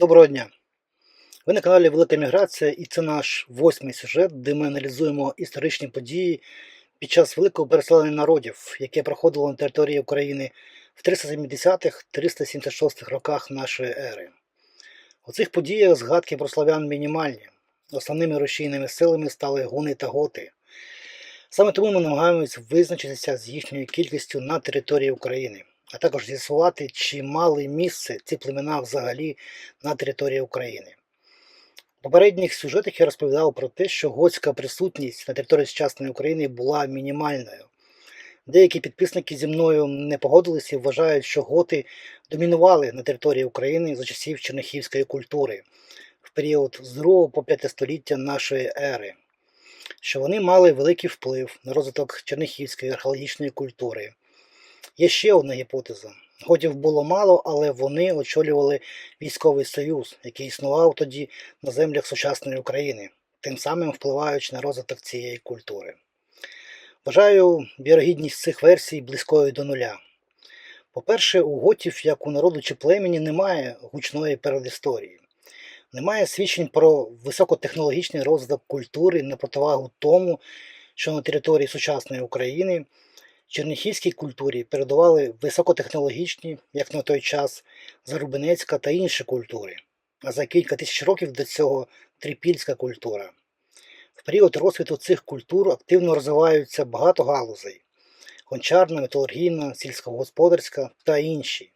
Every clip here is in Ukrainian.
Доброго дня! Ви на каналі Велика Міграція і це наш восьмий сюжет, де ми аналізуємо історичні події під час великого переселення народів, яке проходило на території України в 370-376 роках нашої ери. У цих подіях згадки про славян мінімальні. Основними рушійними силами стали гуни та готи. Саме тому ми намагаємось визначитися з їхньою кількістю на території України, а також з'ясувати, чи мали місце ці племена взагалі на території України. У попередніх сюжетах я розповідав про те, що готська присутність на території сучасної України була мінімальною. Деякі підписники зі мною не погодилися і вважають, що готи домінували на території України за часів чернихівської культури в період з 2 по 5 століття нашої ери, що вони мали великий вплив на розвиток чернихівської археологічної культури. Є ще одна гіпотеза. Готів було мало, але вони очолювали військовий союз, який існував тоді на землях сучасної України, тим самим впливаючи на розвиток цієї культури. Вважаю вірогідність цих версій близькою до нуля. По-перше, у готів, як у народу чи племені, немає гучної передісторії. Немає свідчень про високотехнологічний розвиток культури на противагу тому, що на території сучасної України черніхівській культурі передавали високотехнологічні, як на той час, зарубинецька та інші культури, а за кілька тисяч років до цього трипільська культура. В період розквіту цих культур активно розвиваються багато галузей гончарна, металургійна, сільськогосподарська та інші.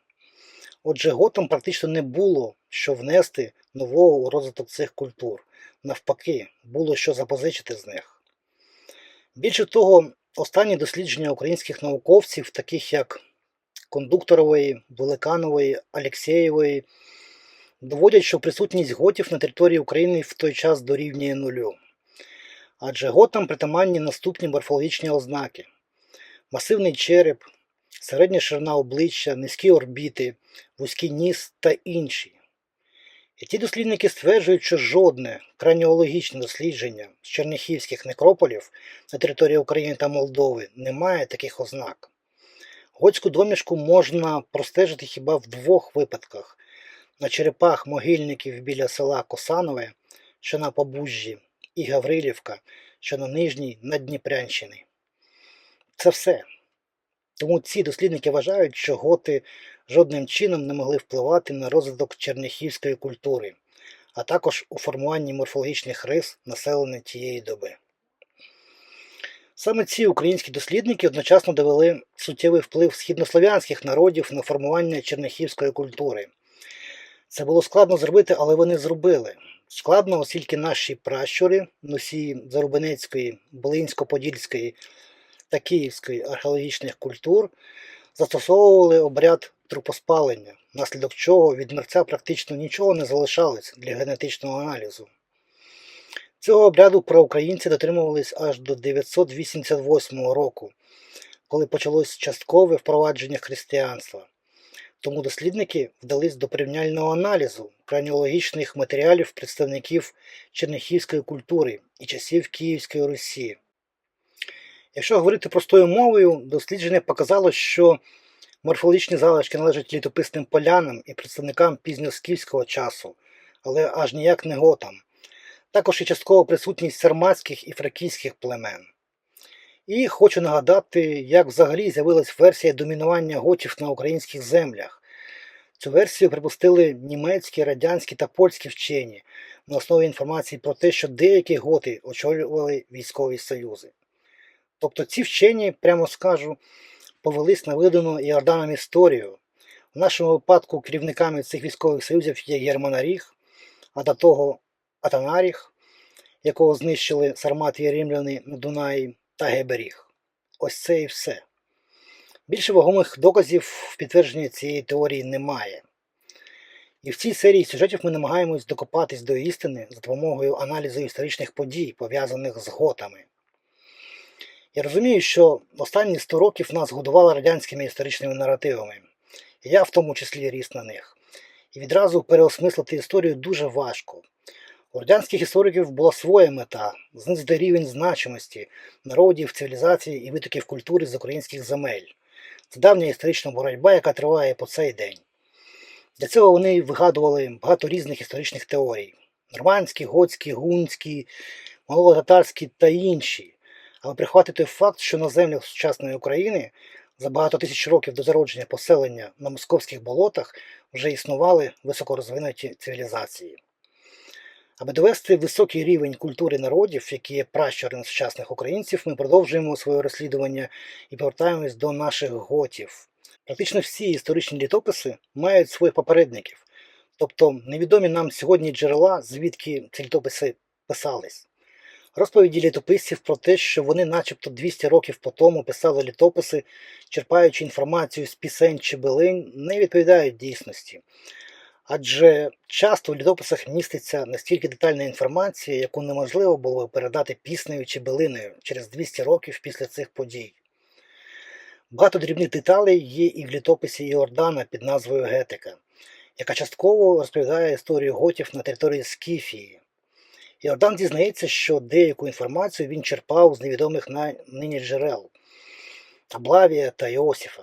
Отже, готам практично не було що внести нового у розвиток цих культур. Навпаки, було що запозичити з них. Більше того, останні дослідження українських науковців, таких як Кондукторової, Великанової, Алєксєєвої, доводять, що присутність готів на території України в той час дорівнює нулю. Адже готам притаманні наступні морфологічні ознаки: масивний череп, середня ширина обличчя, низькі орбіти, вузький ніс та інші. І ті дослідники стверджують, що жодне краніологічне дослідження з черніхівських некрополів на території України та Молдови не має таких ознак. Готську домішку можна простежити хіба в двох випадках: на черепах могильників біля села Косанове, що на Побужжі, і Гаврилівка, що на Нижній Надніпрянщині. Це все. Тому ці дослідники вважають, що готи жодним чином не могли впливати на розвиток черняхівської культури, а також у формуванні морфологічних рис населення тієї доби. Саме ці українські дослідники одночасно довели суттєвий вплив східнослов'янських народів на формування черняхівської культури. Це було складно зробити, але вони зробили. Складно, оскільки наші пращури, носії Зарубинецької, Волинсько-Подільської та Київської археологічних культур застосовували обряд трупоспалення, внаслідок чого від мерця практично нічого не залишалось для генетичного аналізу. Цього обряду проукраїнці дотримувались аж до 988 року, коли почалось часткове впровадження християнства. Тому дослідники вдались до порівняльного аналізу краніологічних матеріалів представників чернихівської культури і часів Київської Русі. Якщо говорити простою мовою, дослідження показало, що морфологічні залишки належать літописним полянам і представникам пізньоскіфського часу, але аж ніяк не готам. Також і часткова присутність сарматських і фракійських племен. І хочу нагадати, як взагалі з'явилась версія домінування готів на українських землях. Цю версію припустили німецькі, радянські та польські вчені на основі інформації про те, що деякі готи очолювали військові союзи. Тобто ці вчені, прямо скажу, повелись на видану Іорданом історію. В нашому випадку керівниками цих військових союзів є Германаріг, а до того Атанаріг, якого знищили сармати і римляни на Дунаї, та Геберіг. Ось це і все. Більше вагомих доказів в підтвердженні цієї теорії немає. І в цій серії сюжетів ми намагаємось докопатись до істини за допомогою аналізу історичних подій, пов'язаних з готами. Я розумію, що останні 100 років нас годували радянськими історичними наративами, я в тому числі ріс на них. І відразу переосмислити історію дуже важко. У радянських істориків була своя мета знизити рівень значимості народів, цивілізації і витоків культури з українських земель. Це давня історична боротьба, яка триває по цей день. Для цього вони вигадували багато різних історичних теорій: нормандські, готські, гунські, монголо-татарські та інші. Але прихватити той факт, що на землях сучасної України за багато тисяч років до зародження поселення на московських болотах вже існували високорозвинуті цивілізації. Аби довести високий рівень культури народів, які є пращурами сучасних українців, ми продовжуємо своє розслідування і повертаємось до наших готів. Практично всі історичні літописи мають своїх попередників, тобто невідомі нам сьогодні джерела, звідки ці літописи писались. Розповіді літописців про те, що вони начебто 200 років по тому писали літописи, черпаючи інформацію з пісень чи билинь, не відповідають дійсності. Адже часто в літописах міститься настільки детальна інформація, яку неможливо було передати піснею чи билиною через 200 років після цих подій. Багато дрібних деталей є і в літописі Іордана під назвою Гетика, яка частково розповідає історію готів на території Скіфії. Іордан дізнається, що деяку інформацію він черпав з невідомих на нині джерел Аблавія та Іосифа.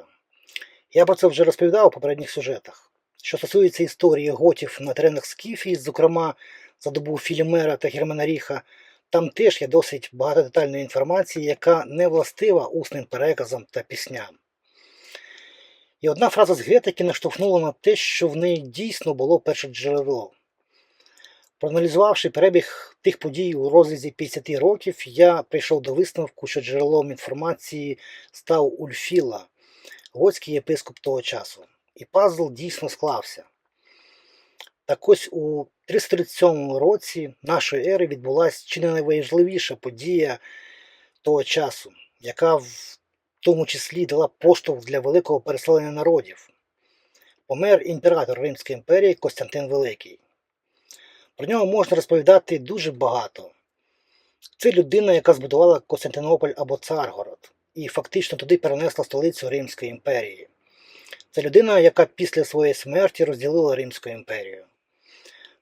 Я про це вже розповідав у попередніх сюжетах. Що стосується історії готів на теренах Скіфії, зокрема за добу Філімера та Германаріха, там теж є досить багато детальної інформації, яка не властива усним переказам та пісням. І одна фраза з Гетики наштовхнула на те, що в неї дійсно було перше джерело. Проаналізувавши перебіг тих подій у розрізі 50 років, я прийшов до висновку, що джерелом інформації став Ульфіла, готський єпископ того часу. І пазл дійсно склався. Так ось у 337 році нашої ери відбулася чи не найважливіша подія того часу, яка в тому числі дала поштовх для великого переселення народів. Помер імператор Римської імперії Костянтин Великий. Про нього можна розповідати дуже багато. Це людина, яка збудувала Константинополь або Царгород, і фактично туди перенесла столицю Римської імперії. Це людина, яка після своєї смерті розділила Римську імперію.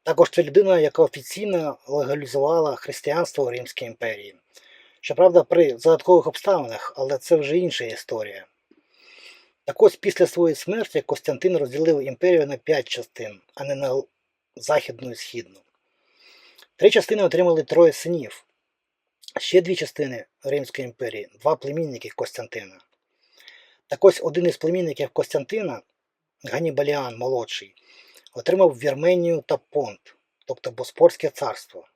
Також це людина, яка офіційно легалізувала християнство у Римській імперії. Щоправда, при загадкових обставинах, але це вже інша історія. Так ось після своєї смерті Костянтин розділив імперію на п'ять частин, а не на західну і східну. Три частини отримали троє синів. Ще дві частини Римської імперії, два племінники Костянтина. Так ось один із племінників Костянтина, Ганібаліан молодший, отримав Вірменію та Понт, тобто Боспорське царство.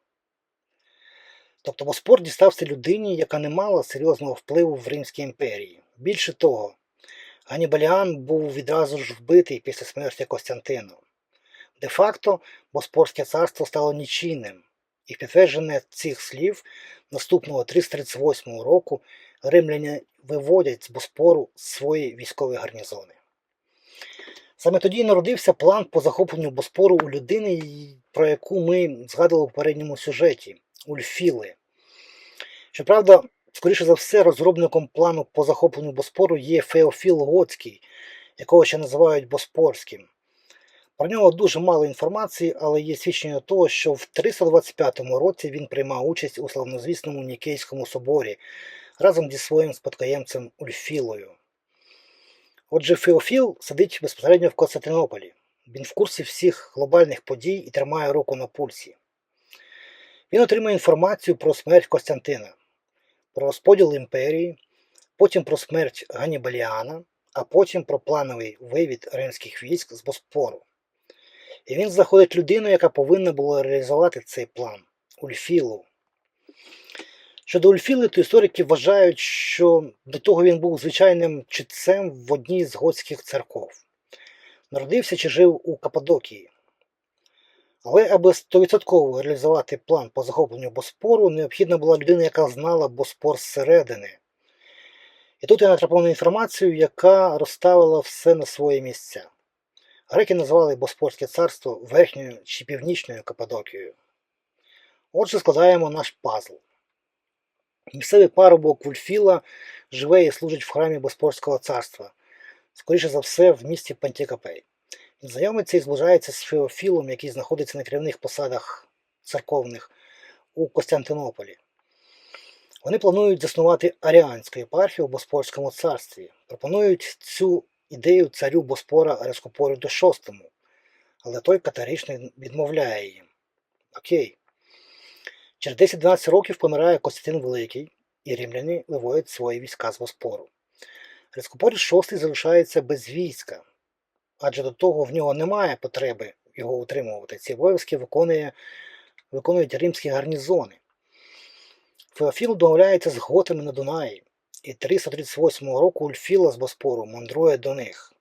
Тобто Боспор дістався людині, яка не мала серйозного впливу в Римській імперії. Більше того, Ганібаліан був відразу ж вбитий після смерті Костянтина. Де-факто Боспорське царство стало нічийним, і підтвердження цих слів наступного 338 року римляни виводять з Боспору свої військові гарнізони. Саме тоді народився план по захопленню Боспору у людини, про яку ми згадували в попередньому сюжеті Ульфіли. Щоправда, скоріше за все, розробником плану по захопленню Боспору є Феофіл Готський, якого ще називають Боспорським. Про нього дуже мало інформації, але є свідчення того, що в 325 році він приймав участь у славнозвісному Нікейському соборі разом зі своїм спадкоємцем Ульфілою. Отже, Феофіл сидить безпосередньо в Константинополі. Він в курсі всіх глобальних подій і тримає руку на пульсі. Він отримує інформацію про смерть Костянтина, про розподіл імперії, потім про смерть Ганібаліана, а потім про плановий вивід римських військ з Боспору. І він знаходить людину, яка повинна була реалізувати цей план Ульфілу. Щодо Ульфіли, то історики вважають, що до того він був звичайним читцем в одній з готських церков. Народився чи жив у Каппадокії. Але аби 100% реалізувати план по захопленню Боспору, необхідна була людина, яка знала Боспор зсередини. І тут я натрапив на інформацію, яка розставила все на свої місця. Греки називали Боспорське царство Верхньою чи Північною Каппадокією. Отже, складаємо наш пазл. Місцевий парубок Вульфіла живе і служить в храмі Боспорського царства, скоріше за все, в місті Пантікапей. Він знайомиться і зближається з Феофілом, який знаходиться на керівних посадах церковних у Костянтинополі. Вони планують заснувати Аріанську єпархію у Боспорському царстві, пропонують цю ідею царю Боспора Рескопорю VI, але той категорично відмовляє їм. Окей. Через 10-12 років помирає Костянтин Великий, і римляни виводять свої війська з Боспору. Рескопоріс VI залишається без війська, адже до того в нього немає потреби його утримувати. Ці обов'язки виконує, виконують римські гарнізони. Феофіл домовляється з готами на Дунаї, і 338 року Ульфіла з Боспору мандрує до них.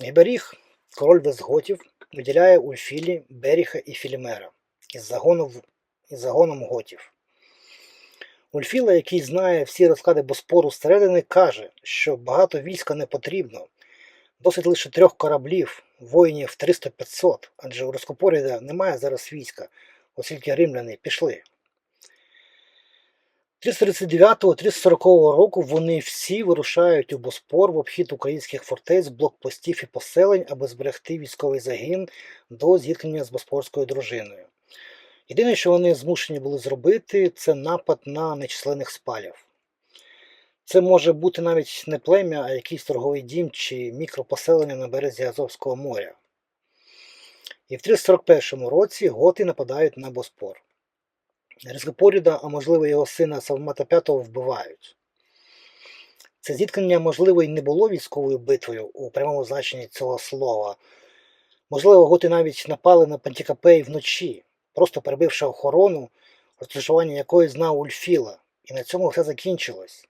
Гіберіг, король везготів, виділяє Ульфілі Беріха і Філімера із, загону, із загоном готів. Ульфіла, який знає всі розклади Боспору зсередини, каже, що багато війська не потрібно, досить лише трьох кораблів, воїнів 300-500, адже у Роскопоріда немає зараз війська, оскільки римляни пішли. 339-340 року вони всі вирушають у Боспор в обхід українських фортець, блокпостів і поселень, аби зберегти військовий загін до зіткнення з Боспорською дружиною. Єдине, що вони змушені були зробити, це напад на нечисленних спалів. Це може бути навіть не плем'я, а якийсь торговий дім чи мікропоселення на березі Азовського моря. І в 341 році готи нападають на Боспор. Різкопоріда, а можливо його сина Савмата V вбивають. Це зіткнення, можливо, і не було військовою битвою у прямому значенні цього слова. Можливо, готи навіть напали на Пантікапей вночі, просто перебивши охорону, розташування якої знав Ульфіла, і на цьому все закінчилось.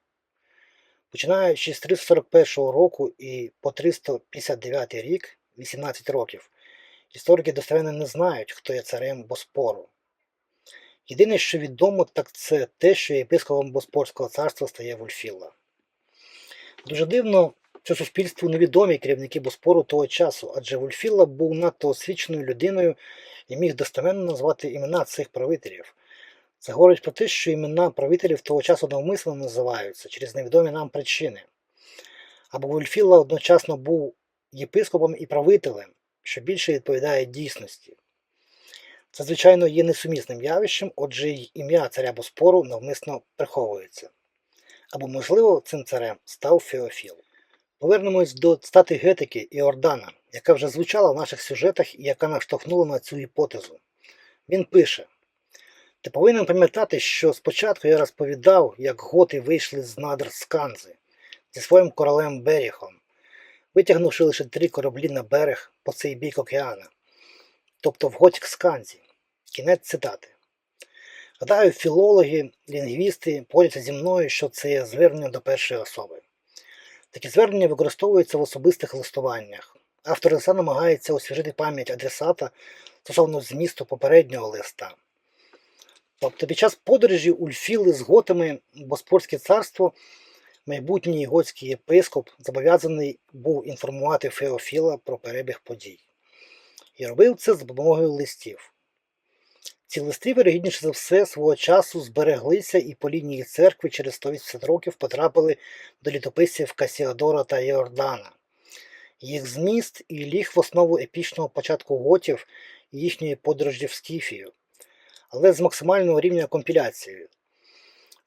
Починаючи з 341 року і по 359 рік, 18 років, історики достеменно не знають, хто є царем Боспору. Єдине, що відомо, так це те, що єпископом Боспорського царства стає Вульфіла. Дуже дивно, що суспільству невідомі керівники Боспору того часу, адже Вульфіла був надто освіченою людиною і міг достеменно назвати імена цих правителів. Це говорить про те, що імена правителів того часу навмисно називаються через невідомі нам причини. Або Вульфіла одночасно був єпископом і правителем, що більше відповідає дійсності. Це, звичайно, є несумісним явищем, отже й ім'я царя Боспору навмисно приховується. Або, можливо, цим царем став Феофіл. Повернемось до стати Гетики Іордана, яка вже звучала в наших сюжетах і яка наштовхнула на цю гіпотезу. Він пише: Ти повинен пам'ятати, що спочатку я розповідав, як готи вийшли з надр Сканзи зі своїм королем Беріхом, витягнувши лише три кораблі на берег по цей бік океана, тобто в Готік Сканзі. Кінець цитати. Гадаю, філологи, лінгвісти погодяться зі мною, що це є звернення до першої особи. Такі звернення використовуються в особистих листуваннях. Автор листа намагається освіжити пам'ять адресата стосовно змісту попереднього листа. Тобто під час подорожі Ульфіли з готами в Боспорське царство майбутній готський єпископ зобов'язаний був інформувати Феофіла про перебіг подій. І робив це за допомогою листів. Ці листи, вирогідніше за все, свого часу збереглися і по лінії церкви через 180 років потрапили до літописців Касіадора та Йордана. Їх зміст і ліг в основу епічного початку готів і їхньої подорожі в Скіфію, але з максимального рівня компіляції.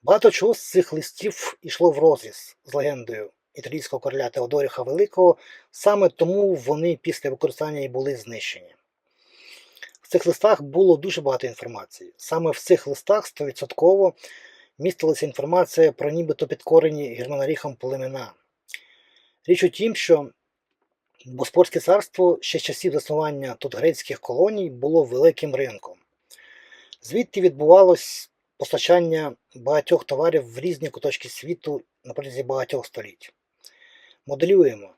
Багато чого з цих листів йшло в розріз з легендою італійського короля Теодоріха Великого, саме тому вони після використання і були знищені. В цих листах було дуже багато інформації. Саме в цих листах 100% містилася інформація про нібито підкорені германаріхом племена. Річ у тім, що Боспорське царство ще з часів заснування тут грецьких колоній було великим ринком. Звідти відбувалось постачання багатьох товарів в різні куточки світу на протязі багатьох століть. Моделюємо.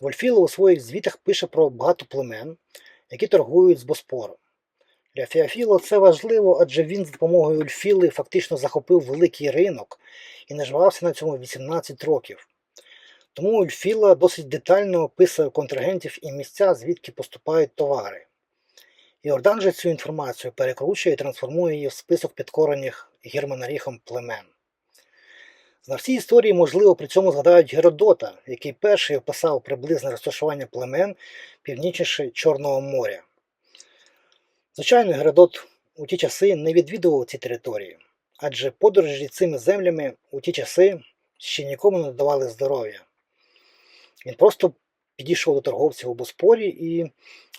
Вольфіло у своїх звітах пише про багато племен, які торгують з Боспором. Для Феофіла це важливо, адже він з допомогою Ульфіли фактично захопив великий ринок і наживався на цьому 18 років. Тому Ульфіла досить детально описує контрагентів і місця, звідки поступають товари. Іордан же цю інформацію перекручує і трансформує її в список підкорених Германаріхом племен. Знавці історії, можливо, при цьому згадають Геродота, який перший описав приблизне розташування племен північніше Чорного моря. Звичайно, Геродот у ті часи не відвідував ці території, адже подорожі цими землями у ті часи ще нікому не давали здоров'я. Він просто підійшов до торговців у Боспорі, і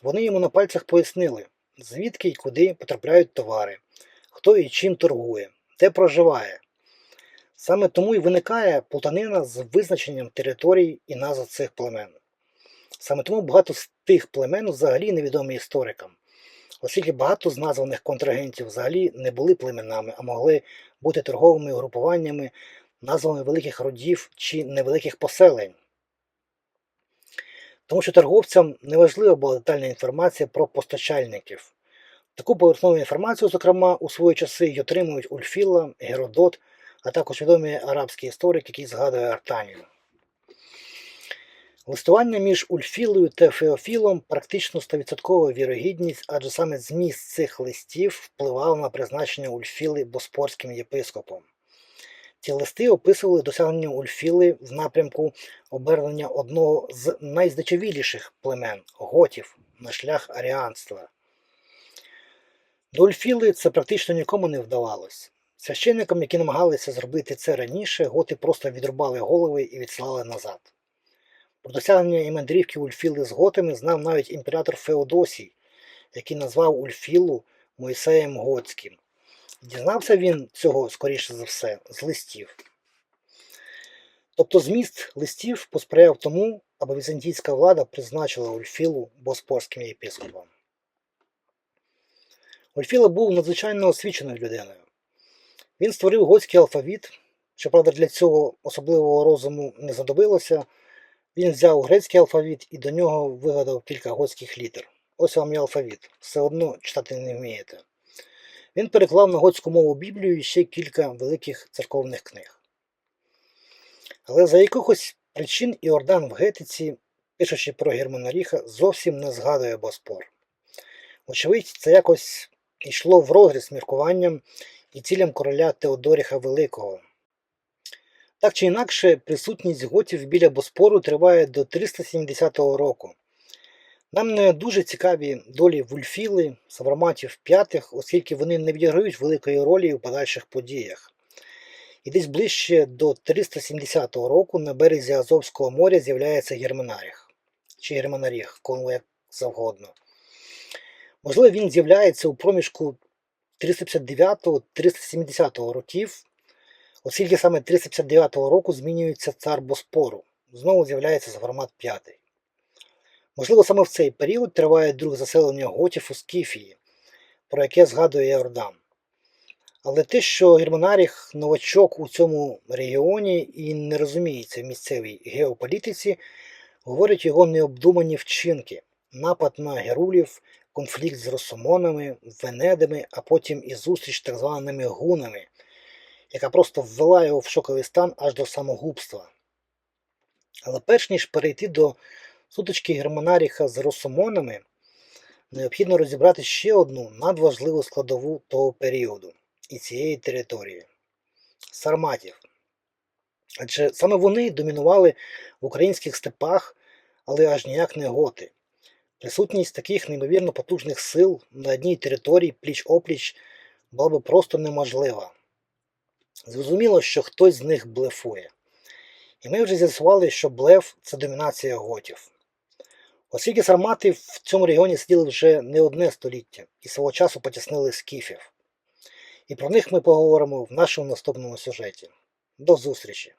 вони йому на пальцях пояснили, звідки й куди потрапляють товари, хто і чим торгує, де проживає. Саме тому і виникає плутанина з визначенням територій і назв цих племен. Саме тому багато з тих племен взагалі невідомі історикам, оскільки багато з названих контрагентів взагалі не були племенами, а могли бути торговими угрупуваннями, назвами великих родів чи невеликих поселень. Тому що торговцям не важлива була детальна інформація про постачальників. Таку поверхнову інформацію, зокрема, у свої часи й отримують Ульфіла, Геродот, а також відомий арабський історик, який згадує Артанію. Листування між Ульфілою та Феофілом практично 100% вірогідність, адже саме зміст цих листів впливав на призначення Ульфіли боспорським єпископом. Ці листи описували досягнення Ульфіли в напрямку обернення одного з найздичавіліших племен готів на шлях аріанства. До Ульфіли це практично нікому не вдавалось. Священникам, які намагалися зробити це раніше, готи просто відрубали голови і відслали назад. Про досягнення і мандрівки Ульфіли з готами знав навіть імператор Феодосій, який назвав Ульфілу Мойсеєм Готським. Дізнався він цього, скоріше за все, з листів. Тобто зміст листів посприяв тому, аби візантійська влада призначила Ульфілу боспорським єпископом. Ульфіла був надзвичайно освіченою людиною. Він створив готський алфавіт, щоправда, для цього особливого розуму не знадобилося. Він взяв грецький алфавіт і до нього вигадав кілька готських літер. Ось вам і алфавіт. Все одно читати не вмієте. Він переклав на готську мову Біблію і ще кілька великих церковних книг. Але за якихось причин Іордан в Гетиці, пишучи про Германаріха, зовсім не згадує Боспор. Очевидь, це якось йшло в розріз міркуванням і цілям короля Теодоріха Великого. Так чи інакше, присутність готів біля Боспору триває до 370 року. Нам не дуже цікаві долі вульфіли, савроматів п'ятих, оскільки вони не відіграють великої ролі у подальших подіях. І десь ближче до 370 року на березі Азовського моря з'являється Германаріх, чи Германаріх, кому як завгодно. Можливо, він з'являється у проміжку 359-370 років, оскільки саме 359 року змінюється цар Боспору. Знову з'являється Савромат п'ятий. Можливо, саме в цей період триває друге заселення готів у Скіфії, про яке згадує Йордан. Але те, що Германаріх новачок у цьому регіоні і не розуміється в місцевій геополітиці, говорять його необдумані вчинки, напад на герулів, конфлікт з росомонами, венедами, а потім і зустріч з так званими гунами, яка просто ввела його в шоковий стан аж до самогубства. Але перш ніж перейти до сутички Германаріха з росомонами, необхідно розібрати ще одну надважливу складову того періоду і цієї території сарматів. Адже саме вони домінували в українських степах, але аж ніяк не готи. Присутність таких неймовірно потужних сил на одній території пліч опліч була би просто неможлива. Зрозуміло, що хтось з них блефує. І ми вже з'ясували, що блеф це домінація готів. Оскільки сармати в цьому регіоні сиділи вже не одне століття і свого часу потіснили скіфів. І про них ми поговоримо в нашому наступному сюжеті. До зустрічі!